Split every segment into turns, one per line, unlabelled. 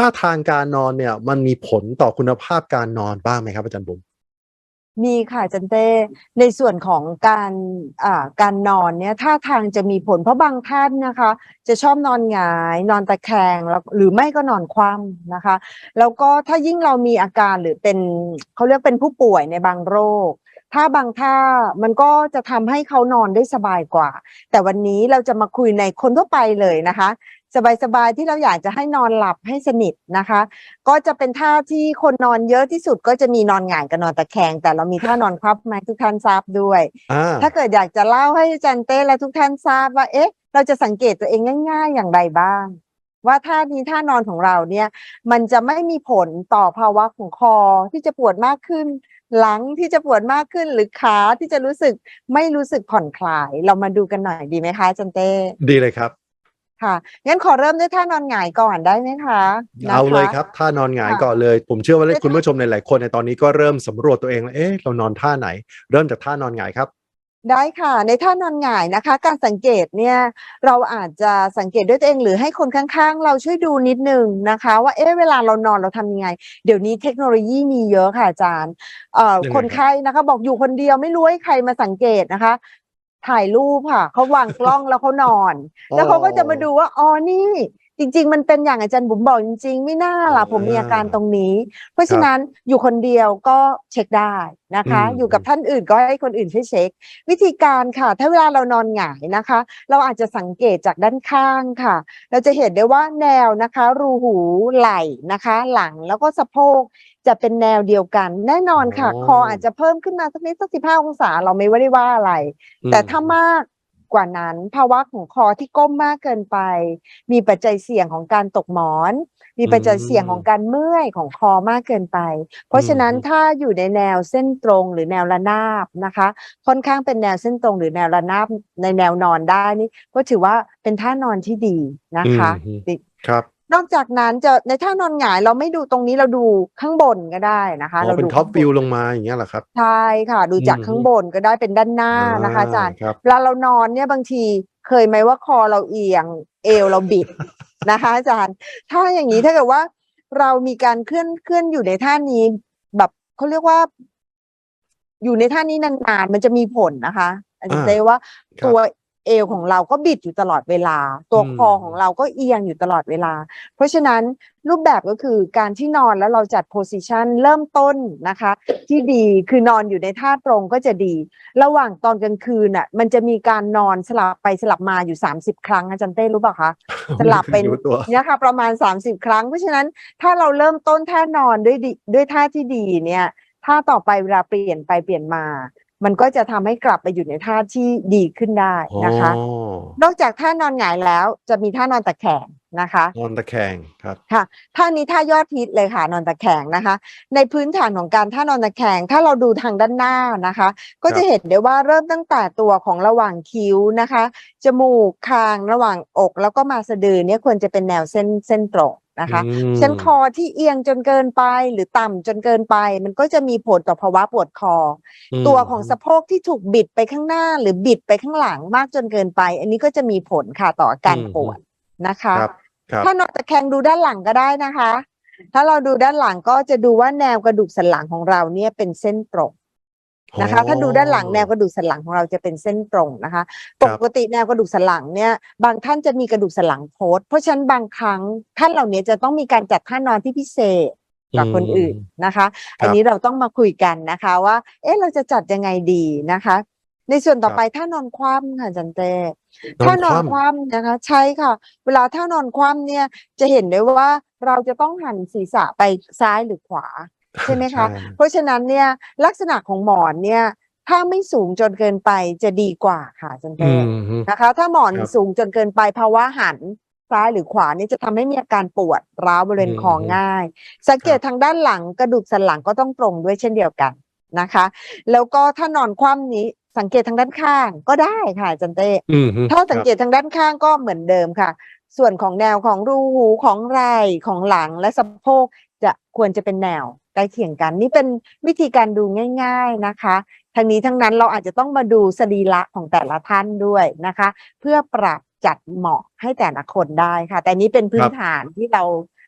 ท่าทางการนอนเนี่ย มันมีผลต่อคุณภาพการนอนบ้างไหมครับอาจารย์บุ๋ม
มีค่ะจันเต้ในส่วนของการอ่าการนอนเนี่ยท่าทางจะมีผลเพราะบางท่านนะคะ จะชอบนอนหงายนอนตะแคงแล้วหรือไม่ก็นอนคว่ำนะคะ แล้วก็ถ้ายิ่งเรามีอาการหรือเป็นเขาเรียกเป็นผู้ป่วยในบางโรค ถ้าบางท่ามันก็จะทำให้เขานอนได้สบายกว่า แต่วันนี้เราจะมาคุยในคนทั่วไปเลยนะคะ สบายๆที่เราอยากจะให้นอนหลับให้สนิทนะคะ ก็จะเป็นท่าที่คนนอนเยอะที่สุดก็จะมีนอนหงายกับนอนตะแคง แต่เรามีท่านอนคว่ำไหมทุกท่านทราบด้วย
อ่า
ถ้าเกิดอยากจะเล่าให้อาจันเต้และทุกท่านทราบว่า เอ๊ะ เราจะสังเกตตัวเองง่าย ๆ อย่างไรบ้าง ว่าท่านี้ท่านอนของเราเนี่ย มันจะไม่มีผลต่อภาวะของคอที่จะปวดมากขึ้น หลังที่จะปวดมากขึ้นหรือขาที่จะรู้สึกไม่รู้สึกผ่อนคลาย เรามาดูกันหน่อยดีไหมคะอาจันเต้
ดีเลยครับ
ค่ะงั้นขอเริ่มด้วยท่านอนหงายก่อนได้ไหมคะนะคะ
เอาเลยครับท่านอนหงาย
ค่ะ
ก่อนเลย ผมเชื่อว่า
ได้ค่ะ
คุณผู้ชมหลายๆคนในตอนนี้ก็เริ่มสำรวจตัวเองแล้วเอ๊ะเรานอนท่าไหน เริ่มจากท่านอนหงายครับ
ได้ค่ะ ในท่านอนหงายนะคะ การสังเกตเนี่ยเราอาจจะสังเกตด้วยตัวเองหรือให้คนข้างๆ เราช่วยดูนิดนึงนะคะ ว่าเอ๊ะเวลาเรานอนเราทำยังไง เดี๋ยวนี้เทคโนโลยีมีเยอะค่ะอาจารย์เอ่อ
ยังไง
คนไข้นะคะ บอกอยู่คนเดียวไม่รู้ให้ใครมาสังเกตนะคะ ถ่ายรูปค่ะเขาวางกล้องแล้วเขานอน แล้วเขาก็จะมาดูว่าอ๋อนี่ จริง ๆ มันเป็นอย่างอาจารย์บุ๋มบอกจริง ๆ ไม่น่าล่ะผมมีอาการตรงนี้ เพราะฉะนั้นอยู่คนเดียวก็เช็คได้นะคะ
อืม
อยู่กับท่านอื่นก็ให้คนอื่นช่วยเช็ค วิธีการค่ะ ถ้าเวลาเรานอนหงายนะคะ เราอาจจะสังเกตจากด้านข้างค่ะ เราจะเห็นได้ว่าแนวนะคะ รูหูไหล่นะคะ หลังแล้วก็สะโพกจะเป็นแนวเดียวกัน แน่นอนค่ะ
อ๋อ
คออาจจะเพิ่มขึ้นมาสักนิดสักสิบห้าองศา เราไม่ได้ว่าอะไร
อืม
แต่ถ้ามาก กว่านั้น ภาวะของคอที่ก้มมากเกินไป มีปัจจัยเสี่ยงของการตกหมอน มีปัจจัยเสี่ยงของการเมื่อยของคอมากเกินไป เพราะฉะนั้น
อืม
ถ้าอยู่ในแนวเส้นตรงหรือแนวระนาบนะคะ ค่อนข้างเป็นแนวเส้นตรงหรือแนวระนาบในแนวนอนได้นี่ก็ถือว่าเป็นท่านอนที่ดีนะคะ
อืมครับ
นอกจากนั้นจะในท่านอนหงายเราไม่ดูตรงนี้เราดูข้างบนก็ได้นะคะ
อ๋อ
เรา
เป็น
ดู
ท็อป
ข้างบ
วิวลงมาอย่างเงี้ยเหรอครับ
ใช่ค่ะ ดูจาก
อืม
ข้างบนก็ได้เป็นด้านหน้านะคะอาจารย์
ครับ
เวลาเรานอนเนี่ยบางทีเคยไหมว่าคอเราเอียงเอวเราบิด นะคะอาจารย์ ถ้าอย่างนี้ถ้าเกิดว่าเรามีการเคลื่อนเคลื่อนอยู่ในท่านี้ แบบเขาเรียกว่า อยู่ในท่านี้นานๆมันจะมีผลนะคะอาจารย์
อ่า
เต้ว่า
ครับ
ตัว เอวของเราก็บิดอยู่ตลอดเวลา ตัว
อืม
คอของเราก็เอียงอยู่ตลอดเวลา เพราะฉะนั้นรูปแบบก็คือการที่นอนแล้วเราจัดโพสิชันเริ่มต้นนะคะ ที่ดีคือนอนอยู่ในท่าตรงก็จะดี ระหว่างตอนกลางคืนน่ะมันจะมีการนอนสลับไปสลับมาอยู่ 30 ครั้งอาจารย์เต้รู้ป่ะคะสลับเป็น
ไม่รู้ตัว
เนี่ยค่ะประมาณ 30 ครั้ง เพราะฉะนั้นถ้าเราเริ่มต้นท่านอนด้วยดีด้วยท่าที่ดีเนี่ยท่าต่อไปเวลาเปลี่ยนไปเปลี่ยนมา มันก็จะทำให้กลับไปอยู่ในท่าที่ดีขึ้นได้นะคะ
อ๋อ
นอกจากท่านอนหงายแล้วจะมีท่านอนตะแคง นะคะ
นอนตะแคงครับ
ค่ะท่านี้ท่ายอดฮิตเลยค่ะนอนตะแคงนะคะ ในพื้นฐานของการท่านอนตะแคงถ้าเราดูทางด้านหน้านะคะ ก็
ครับ
จะเห็นได้ว่าเริ่มตั้งแต่ตัวของระหว่างคิ้วนะคะ จมูกคางระหว่างอก แล้วก็มาสะดือเนี่ยควรจะเป็นแนวเส้นเส้นตรงนะคะ
อืม
เส้นคอที่เอียงจนเกินไปหรือต่ำจนเกินไป มันก็จะมีผลต่อภาวะปวดคออ
ม
ตัวของสะโพกที่ถูกบิดไปข้างหน้า หรือบิดไปข้างหลังมากจนเกินไป อันนี้ก็จะมีผลค่ะต่ออาการ
อืม
ปวด นะคะ
ครับครับ
ถ้านอนตะแคงดูด้านหลังก็ได้นะคะ ถ้าเราดูด้านหลังก็จะดูว่าแนวกระดูกสันหลังของเราเนี่ยเป็นเส้นตรงนะคะ ถ้าดูด้านหลังแนวกระดูกสันหลังของเราจะเป็นเส้นตรงนะคะ
ครั
ป
บ
กติแนวกระดูกสันหลังเนี่ยบางท่านจะมีกระดูกสันหลังโพสต์เพราะฉะนั้นบางครั้งท่านเหล่านี้จะต้องมีการจัดท่านอนที่พิเศษกว่าคนอื่นนะคะ อันนี้เราต้องมาคุยกันนะคะว่า เอ๊ะเราจะจัดยังไงดีนะคะ ในส่วนต่อไปท่านอนคว่ำค่ะอาจันเต้
นอ
ถ้านนอน
ค
ค
ว่
ว่ำนะคะ ใช่ค่ะ เวลาถ้านอนคว่ำเนี่ยจะเห็นได้ว่าเราจะต้องหันศีรษะไปซ้ายหรือขวาำใช่ไหมคะ
ใช่
เพราะฉะนั้นเนี่ยลักษณะของหมอนเนี่ยถ้าไม่สูงจนเกินไปจะดีกว่าค่ะอาจัน
อื
เต้
มฮึ
นะคะ ถ้าหมอน
ครับ
สูงจนเกินไปภาวะหันซ้ายหรือขวานี่จะทำให้มีอาการปวดร้าวบริเวณ
อืม
คอง่าย สังเกตทางด้านหลังกระดูกสันหลังก็ต้องตรงด้วยเช่นเดียวกันนะคะ แล้วก็ถ้านอนคว่ำนี้ สังเกตทางด้านข้างก็ได้ค่ะอาจันเต้
อืมฮึ
ถ้าสังเกตทางด้านข้างก็เหมือนเดิมค่ะ ส่วนของแนวของรูหูของไหล่ของหลังและสะโพกจะควรจะเป็นแนวใกล้เคียงกัน นี่เป็นวิธีการดูง่าย ๆนะคะทางนี้ทั้งนั้นเราอาจจะต้องมาดูสรีระของแต่ละท่านด้วยนะคะ เพื่อปรับจัดเหมาะให้แต่ละคนได้ค่ะ แต่นี้เป็นพื้นฐานที่เรา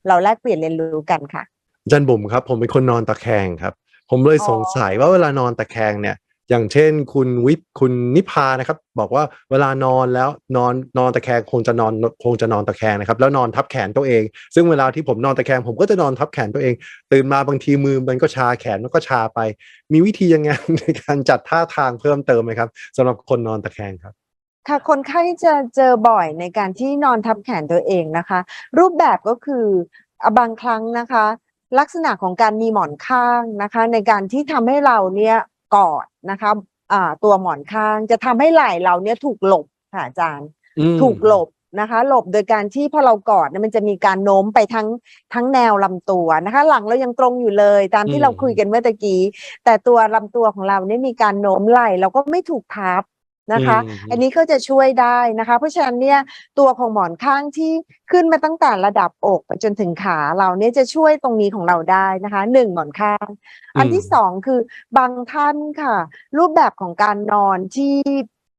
เราแลกเปลี่ยนเรียนรู้กันค่ะ
อาจารย์บุ๋มครับ ผมเป็นคนนอนตะแคงครับ ผมเลย
อ๋อ
สงสัยว่าเวลานอนตะแคงเนี่ย อย่างเช่น คุณวิทย์คุณนิพานะครับ บอกว่าเวลานอนแล้วนอนนอนตะแคงคงจะนอนคงจะนอนตะแคงนะครับ แล้วนอนทับแขนตัวเอง ซึ่งเวลาที่ผมนอนตะแคงผมก็จะนอนทับแขนตัวเอง ตื่นมาบางทีมือมันก็ชาแขนมันก็ชาไป มีวิธียังไงในการจัดท่าทางเพิ่มเติมไหมครับสำหรับคนนอนตะแคงครับ
ค่ะคนไข้จะเจอบ่อยในการที่นอนทับแขนตัวเองนะคะ รูปแบบก็คือบางครั้งนะคะ ลักษณะของการมีหมอนข้างนะคะ ในการที่ทำให้เราเนี่ย กอดนะคะอ่าตัวหมอนข้างจะทำให้ไหล่เราเนี่ยถูกหลบค่ะอาจารย์
อืม
ถูกหลบนะคะ หลบโดยการที่พอเรากอดเนี่ยมันจะมีการโน้มไปทั้งทั้งแนวลำตัวนะคะ หลังเรายังตรงอยู่เลย ตามที่เราคุยกันเมื่อตะกี้ แต่ตัวลำตัวของเราเนี่ยมีการโน้มไหล่เราก็ไม่ถูกทับ นะคะ
อืม
อันนี้ก็จะช่วยได้นะคะ เพราะฉะนั้นเนี่ยตัวของหมอนข้างที่ขึ้นมาตั้งแต่ระดับอกไปจนถึงขาเราเนี่ยจะช่วยตรงนี้ของเราได้นะคะหนึ่งหมอนข้าง อันที่สองคือบางท่านค่ะ รูปแบบของการนอนที่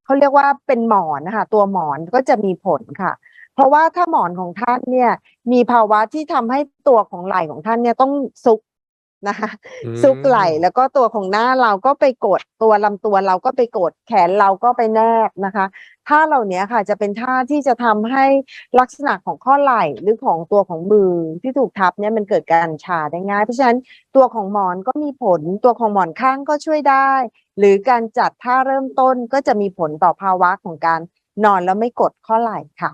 เขาเรียกว่าเป็นหมอนนะคะตัวหมอนก็จะมีผลค่ะ เพราะว่าถ้าหมอนของท่านเนี่ยมีภาวะที่ทำให้ตัวของไหล่ของท่านเนี่ยต้องซุก นะคะ
อืม
ซุกไหล่แล้วก็ตัวของหน้าเราก็ไปกดตัวลำตัวเราก็ไปกดแขนเราก็ไปแนบนะคะท่าเหล่านี้ค่ะจะเป็นท่าที่จะทำให้ลักษณะของข้อไหล่หรือของตัวของมือที่ถูกทับเนี่ยมันเกิดการชาได้ง่ายเพราะฉะนั้นตัวของหมอนก็มีผลตัวของหมอนข้างก็ช่วยได้ หรือการจัดท่าเริ่มต้นก็จะมีผลต่อภาวะของการนอนแล้วไม่กดข้อไหล่ค่ะ